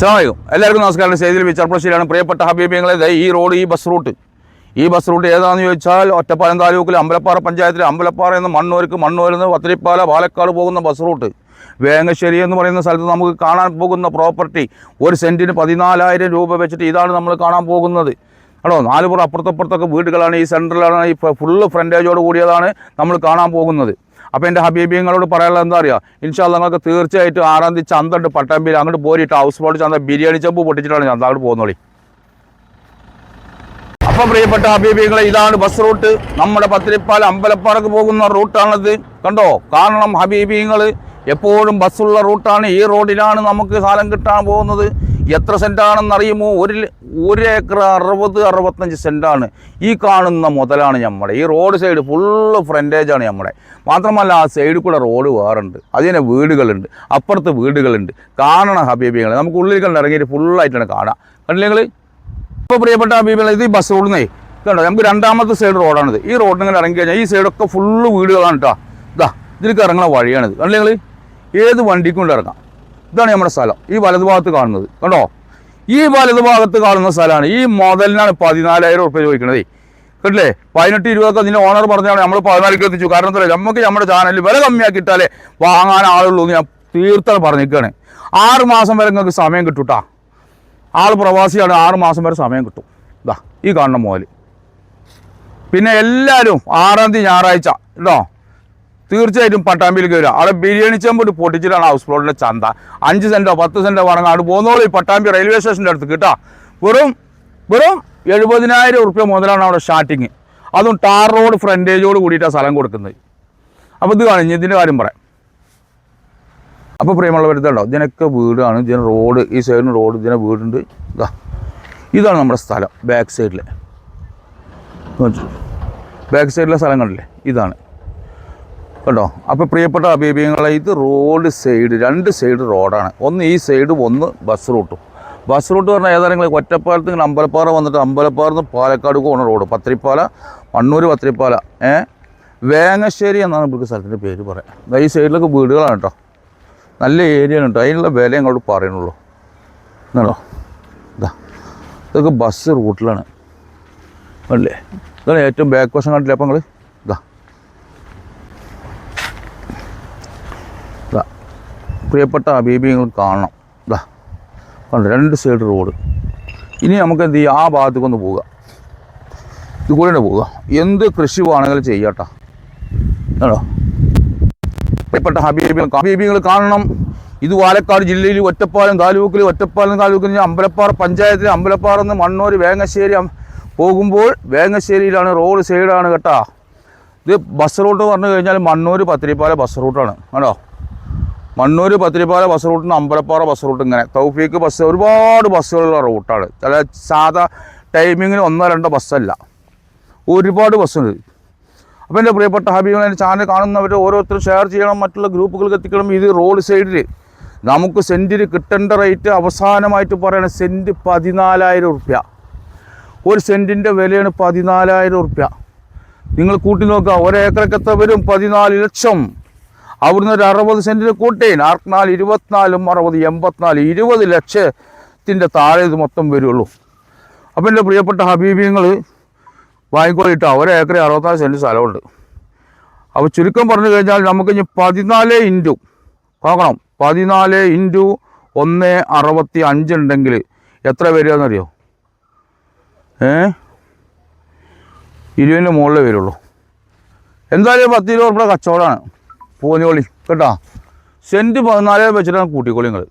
അസ്സാമലൈക്കും എല്ലാവർക്കും നമസ്കാരം. സേതിൽ വിച്ചാർപ്രശ്ശേരിയാണ് പ്രിയപ്പെട്ട ഹബീബിയങ്ങളെ. ഈ റോഡ് ഈ ബസ് റൂട്ട് ഈ ബസ് റൂട്ട് ഏതാണെന്ന് ചോദിച്ചാൽ ഒറ്റപ്പാലം താലൂക്കിൽ അമ്പലപ്പാറ പഞ്ചായത്തിലെ അമ്പലപ്പാറ എന്ന മണ്ണൂർക്ക് മണ്ണൂരിൽ നിന്ന് വത്തിരിപ്പാല പാലക്കാട് പോകുന്ന ബസ് റൂട്ട് വേങ്ങശ്ശേരി എന്ന് പറയുന്ന സ്ഥലത്ത് നമുക്ക് കാണാൻ പോകുന്ന പ്രോപ്പർട്ടി ഒരു സെന്റിന് പതിനാലായിരം രൂപ വെച്ചിട്ട് ഇതാണ് നമ്മൾ കാണാൻ പോകുന്നത്. കേട്ടോ നാലുപുറം അപ്പുറത്തപ്പുറത്തൊക്കെ വീടുകളാണ്. ഈ സെന്ററിലാണ് ഈ ഫുള്ള് ഫ്രണ്ടേജോട് കൂടിയതാണ് നമ്മൾ കാണാൻ പോകുന്നത്. അപ്പോൾ എന്റെ ഹബീബിങ്ങളോട് പറയാനുള്ളത് എന്താ അറിയുക ഇൻഷാല്ല നിങ്ങൾക്ക് തീർച്ചയായിട്ടും ആറാം തീയതി ചന്തണ്ട് പട്ടാമ്പിയിൽ. അങ്ങോട്ട് പോരിട്ട് ഹൗസ് ബോട്ട് ചന്ത ബിരിയാണി ചെമ്പ് പൊട്ടിച്ചിട്ടാണ് ചന്ത അങ്ങോട്ട് പോകുന്നോളി. അപ്പം പ്രിയപ്പെട്ട ഹബീബികളെ ഇതാണ് ബസ് റൂട്ട് നമ്മുടെ പത്തിരിപ്പാൽ അമ്പലപ്പാറക്ക് പോകുന്ന റൂട്ടാണിത്. കണ്ടോ? കാരണം ഹബീബിങ്ങൾ എപ്പോഴും ബസ്സുള്ള റൂട്ടാണ്. ഈ റോഡിലാണ് നമുക്ക് സാധനം കിട്ടാൻ പോകുന്നത്. എത്ര സെന്റാണെന്ന് അറിയുമോ ഒരു ഒരു ഏക്കർ അറുപത് അറുപത്തഞ്ച് സെന്റാണ്. ഈ കാണുന്ന മുതലാണ് നമ്മുടെ ഈ റോഡ് സൈഡ് ഫുള്ള് ഫ്രണ്ടേജാണ് നമ്മുടെ മാത്രമല്ല ആ സൈഡിൽ കൂടെ റോഡ് വേറുണ്ട്. അതിനെ വീടുകളുണ്ട്. അപ്പുറത്ത് വീടുകളുണ്ട്. കാണണം ഹബീബികൾ നമുക്ക് ഉള്ളിൽ കണ്ട് ഇറങ്ങിയിട്ട് ഫുള്ളായിട്ടാണ് കാണാം. കണ്ടില്ലെങ്കിൽ ഇപ്പോൾ പ്രിയപ്പെട്ട ഹബീബികളെ ഇത് ഈ ബസ് നിന്നേ കണ്ടോ നമുക്ക് രണ്ടാമത്തെ സൈഡ് റോഡാണിത് ഈ റോഡിൽ ഇങ്ങനെ ഇറങ്ങി കഴിഞ്ഞാൽ ഈ സൈഡൊക്കെ ഫുള്ള് വീടുകളാണ് കേട്ടോ ഇതാ ഇതിലേക്ക് ഇറങ്ങുന്ന വഴിയാണിത്. കണ്ടില്ലെങ്കിൽ ഏത് വണ്ടിക്കും കൊണ്ട് ഇറങ്ങാം. ഇതാണ് നമ്മുടെ സ്ഥലം. ഈ വലതുഭാഗത്ത് കാണുന്നത്. കണ്ടോ? ഈ വലതുഭാഗത്ത് കാണുന്ന സ്ഥലമാണ്. ഈ മുതലിനാണ് പതിനാലായിരം ഉറുപ്പ്യ ചോദിക്കണതേ. കേട്ടില്ലേ? പതിനെട്ട് ഇരുപതൊക്കെ അതിന്റെ ഓണർ പറഞ്ഞാണ് നമ്മൾ പതിനാലിക്ക് എത്തിച്ചു. കാരണം എന്താ നമുക്ക് നമ്മുടെ ചാനലിൽ വില കമ്മിയാക്കിയിട്ടാലേ വാങ്ങാൻ ആളുള്ളൂ എന്ന് ഞാൻ തീർത്താണ് പറഞ്ഞിരിക്കുകയാണ് ആറ് മാസം വരെ നിങ്ങൾക്ക് സമയം കിട്ടൂട്ടാ ആൾ പ്രവാസിയാണ്. ആറ് മാസം വരെ സമയം കിട്ടും. ഇതാ ഈ കാണുന്ന മോൽ പിന്നെ എല്ലാവരും ആറാം തീയതി ഞായറാഴ്ച. കേട്ടോ? തീർച്ചയായിട്ടും പട്ടാമ്പിയിലേക്ക് വരിക. അവിടെ ബിരിയാണി ചെമ്പോട്ട് പൊട്ടിച്ചിട്ടാണ് ഹൗസ് പ്ലോട്ടിന്റെ ചന്ത. അഞ്ച് സെന്റോ പത്ത് സെന്റോ വാങ്ങാൻ അവിടെ പോകുന്നോളൂ ഈ പട്ടാമ്പി റെയിൽവേ സ്റ്റേഷന്റെ അടുത്ത് കേട്ടോ. വെറും വെറും എഴുപതിനായിരം ഉറുപ്പ്യ മുതലാണ് അവിടെ സ്റ്റാർട്ടിങ് അതും ടാർ റോഡ് ഫ്രണ്ടേജോട് കൂടിയിട്ടാണ് സ്ഥലം കൊടുക്കുന്നത്. അപ്പോൾ ഇത് കാണും ഇതിന്റെ കാര്യം പറയാം. അപ്പോൾ പ്രിയമുള്ളവർ ഇതുണ്ടോ ഇതിനൊക്കെ വീടാണ് ഇതിന് റോഡ് ഈ സൈഡിന് റോഡ് ഇതിനെ വീടുണ്ട്. ഇതാ. ഇതാണ് നമ്മുടെ സ്ഥലം ബാക്ക് സൈഡിലെ ബാക്ക് സൈഡിലെ സ്ഥലം കണ്ടില്ലേ? ഇതാണ്. കേട്ടോ? അപ്പോൾ പ്രിയപ്പെട്ട അഭിപ്രായങ്ങളെ ഇത് റോഡ് സൈഡ് രണ്ട് സൈഡ് റോഡാണ് ഒന്ന് ഈ സൈഡ് ഒന്ന് ബസ് റൂട്ടും ബസ് റൂട്ട് പറഞ്ഞാൽ ഏതാണെങ്കിലും ഒറ്റപ്പാലത്ത് നിങ്ങൾ അമ്പലപ്പാറ വന്നിട്ട് അമ്പലപ്പാറ നിന്ന് പാലക്കാട് പോകുന്ന റോഡ് പത്രിപ്പാല മണ്ണൂർ പത്രിപ്പാല ഏ? വേങ്ങശ്ശേരി എന്നാണ് ഇവിടുത്തെ സ്ഥലത്തിന്റെ പേര് പറയാം. ഈ സൈഡിലൊക്കെ വീടുകളാണ് കേട്ടോ. നല്ല ഏരിയ ആണ് കേട്ടോ. അതിനുള്ള വില അങ്ങോട്ട് പറയണുള്ളൂ എന്നാണോ ഇതാ. ഇതൊക്കെ ബസ് റൂട്ടിലാണ് അല്ലേ? ഇതാണ് ഏറ്റവും ബാക്ക് വശം കണ്ടില്ല അപ്പം നിങ്ങൾ ഇതാ ഇതാ പ്രിയപ്പെട്ട അബീബി നിങ്ങൾ കാണണം. ഇതാ രണ്ട് സൈഡ് റോഡ് ഇനി നമുക്ക് എന്ത് ചെയ്യാം? ആ ഭാഗത്തേക്കൊന്ന് പോവുക. ഇത് കൂടെ പോവുക. എന്ത് കൃഷി വേണമെങ്കിലും ചെയ്യാട്ടോ ആണോ പ്രിയപ്പെട്ട ഹബീബികൾ ഹബീബികൾ കാണണം. ഇത് പാലക്കാട് ജില്ലയിൽ ഒറ്റപ്പാലം താലൂക്കിൽ ഒറ്റപ്പാലം താലൂക്കിൽ അമ്പലപ്പാറ പഞ്ചായത്തിൽ അമ്പലപ്പാറ നിന്ന് മണ്ണൂർ വേങ്ങശ്ശേരി പോകുമ്പോൾ വേങ്ങശ്ശേരിയിലാണ് റോഡ് സൈഡാണ് കേട്ടോ. ഇത് ബസ് റൂട്ട് പറഞ്ഞു കഴിഞ്ഞാൽ മണ്ണൂർ പത്തിരിപ്പാല ബസ് റൂട്ടാണ് ആണോ. മണ്ണൂർ പത്തിരിപ്പാല ബസ് റൂട്ടിന് അമ്പലപ്പാറ ബസ് റൂട്ട് ഇങ്ങനെ. തൗഫീക്ക് ബസ് ഒരുപാട് ബസ്സുകളുള്ള റൂട്ടാണ് ചില സാധാ ടൈമിങ്ങിന് ഒന്നോ രണ്ടോ ബസ്സല്ല ഒരുപാട് ബസ്സുണ്ട് അപ്പോൾ എന്റെ പ്രിയപ്പെട്ട ഹബീബ് എന്റെ ചാനൽ കാണുന്നവർ ഓരോരുത്തരും ഷെയർ ചെയ്യണം. മറ്റുള്ള ഗ്രൂപ്പുകൾക്ക് എത്തിക്കണം. ഇത് റോഡ് സൈഡിൽ നമുക്ക് സെന്റിന് കിട്ടേണ്ട റേറ്റ് അവസാനമായിട്ട് പറയണ സെന്റ് പതിനാലായിരം ഉറുപ്യ ഒരു സെന്റിന്റെ വിലയാണ് പതിനാലായിരം ഉറുപ്യ നിങ്ങൾ കൂട്ടി നോക്കുക. ഒരേക്കറക്കെത്തവരും പതിനാല് ലക്ഷം. അവിടുന്ന് ഒരു അറുപത് സെന്റിന് കൂട്ടേൻ അറുപത്തിനാല് ഇരുപത്തിനാലും അറുപത് എൺപത്തിനാല് ഇരുപത് ലക്ഷത്തിന്റെ താഴെ ഇത് മൊത്തം വരുള്ളൂ. അപ്പോൾ എന്റെ പ്രിയപ്പെട്ട ഹബീബിയങ്ങൾ വാങ്ങിക്കോളിട്ട് ഒരു ഏക്കറി അറുപത്തിനാല് സെന്റ് സ്ഥലമുണ്ട്. അപ്പോൾ ചുരുക്കം പറഞ്ഞു കഴിഞ്ഞാൽ നമുക്ക് ഇനി പതിനാല് ഇന്റു നോക്കണം. പതിനാല് ഇന്റു ഒന്ന് അറുപത്തി അഞ്ചുണ്ടെങ്കിൽ എത്ര വരികയെന്നറിയോ ഏ? ഇരുപതിന്റെ മുകളിലേ വരുള്ളൂ. എന്തായാലും പത്ത് ഇരുപത് ഉറുപ്പിക കച്ചവടമാണ്. പൂനിയോളി കേട്ടോ? സെന്റ് പതിനാല് വെച്ചിട്ടാണ് കൂട്ടിക്കോളി നിങ്ങൾ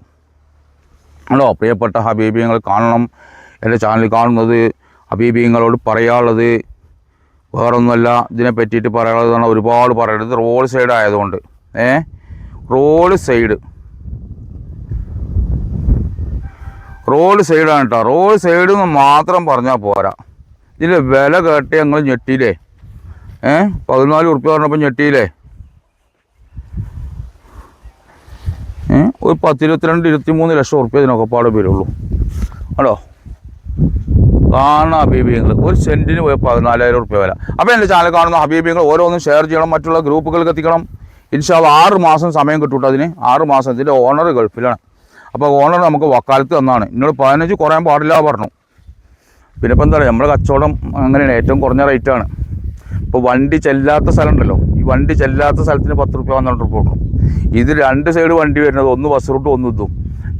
ഹലോ പ്രിയപ്പെട്ട ഹബീബിയങ്ങൾ കാണണം. എന്റെ ചാനൽ കാണുന്നത് ഹബീബിയങ്ങളോട് പറയാനുള്ളത്. വേറൊന്നുമല്ല ഇതിനെ പറ്റിയിട്ട് പറയാനുള്ളതാണ് ഒരുപാട് പറയുന്നത് റോഡ് സൈഡ് ആയതുകൊണ്ട്. ഏ? റോഡ് സൈഡ് റോഡ് സൈഡാണ് കേട്ടോ. റോഡ് സൈഡ് എന്ന് മാത്രം പറഞ്ഞാൽ പോരാ. ഇതിന്റെ വില കേട്ട് ഞങ്ങൾ ഞെട്ടിയില്ലേ? ഏ? പതിനാല് ഉറുപ്പ്യ പറഞ്ഞപ്പോൾ ഞെട്ടിയില്ലേ? ഒരു പത്തിരുപത്തിരണ്ട് ഇരുപത്തിമൂന്ന് ലക്ഷം ഉറുപ്പ്യ ഇതിനൊക്കെ പാടെ വരുള്ളൂ. ആണോ കാണുന്ന ഹബീബിയങ്ങൾ ഒരു സെന്റിന് പോയി പതിനാലായിരം ഉറുപ്പ്യ വില. അപ്പോൾ എന്റെ ചാനൽ കാണുന്ന ഹബീബിയങ്ങൾ ഓരോന്നും ഷെയർ ചെയ്യണം മറ്റുള്ള ഗ്രൂപ്പുകൾക്ക് എത്തിക്കണം. ഇൻഷാൽ ആറ് മാസം സമയം കിട്ടൂട്ടോ അതിന്. ആറ് മാസം. ഇതിന്റെ ഓണർ ഗൾഫിലാണ്. അപ്പോൾ ഓണർ നമുക്ക് വക്കാലത്ത് തന്നാണ്. എന്നോട് പതിനഞ്ച് കുറയാൻ പാടില്ല പറഞ്ഞു. പിന്നെ ഇപ്പം എന്താ പറയുക നമ്മുടെ കച്ചവടം അങ്ങനെയാണ് ഏറ്റവും കുറഞ്ഞ റേറ്റാണ് ഇപ്പോൾ വണ്ടി ചെല്ലാത്ത സ്ഥലം ഉണ്ടല്ലോ. ഈ വണ്ടി ചെല്ലാത്ത സ്ഥലത്തിന് പത്ത് റുപ്യ പന്ത്രണ്ട് റുപ്യ കൊടുക്കണം ഇത് രണ്ട് സൈഡ് വണ്ടി വരുന്നത് ഒന്ന് ബസ് റൂട്ട് ഒന്ന് ഇതും.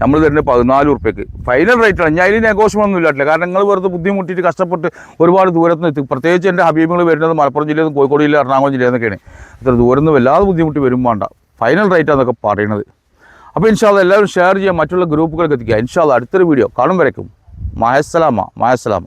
നമ്മൾ തരുന്നത് പതിനാല് റുപ്യക്ക്. ഫൈനൽ റേറ്റാണ് ഞാൻ അതിൽ നെഗോഷ്യമൊന്നും ഇല്ലാട്ടില്ല. കാരണം നിങ്ങൾ വെറുതെ ബുദ്ധിമുട്ടിയിട്ട് കഷ്ടപ്പെട്ട് ഒരുപാട് ദൂരത്ത് നിന്ന് എത്തി. പ്രത്യേകിച്ച് എന്റെ ഹബീബുകൾ വരുന്നത് മലപ്പുറം ജില്ലയിൽ നിന്ന് കോഴിക്കോട് ജില്ല എറണാകുളം ജില്ലയിൽ നിന്നൊക്കെയാണ്. ഇത്ര ദൂരം നിന്ന് വല്ലാതെ ബുദ്ധിമുട്ടി വരും വേണ്ട. ഫൈനൽ റേറ്റാന്നൊക്കെ പറയുന്നത് അപ്പോൾ ഇൻഷാല്ല എല്ലാവരും ഷെയർ ചെയ്യാം. മറ്റുള്ള ഗ്രൂപ്പുകൾക്ക് എത്തിക്കുക ഇൻഷാല്ല അടുത്തൊരു വീഡിയോ കാണും വരയ്ക്കും. മഹസ്സലാമ മഹസ്സലാമ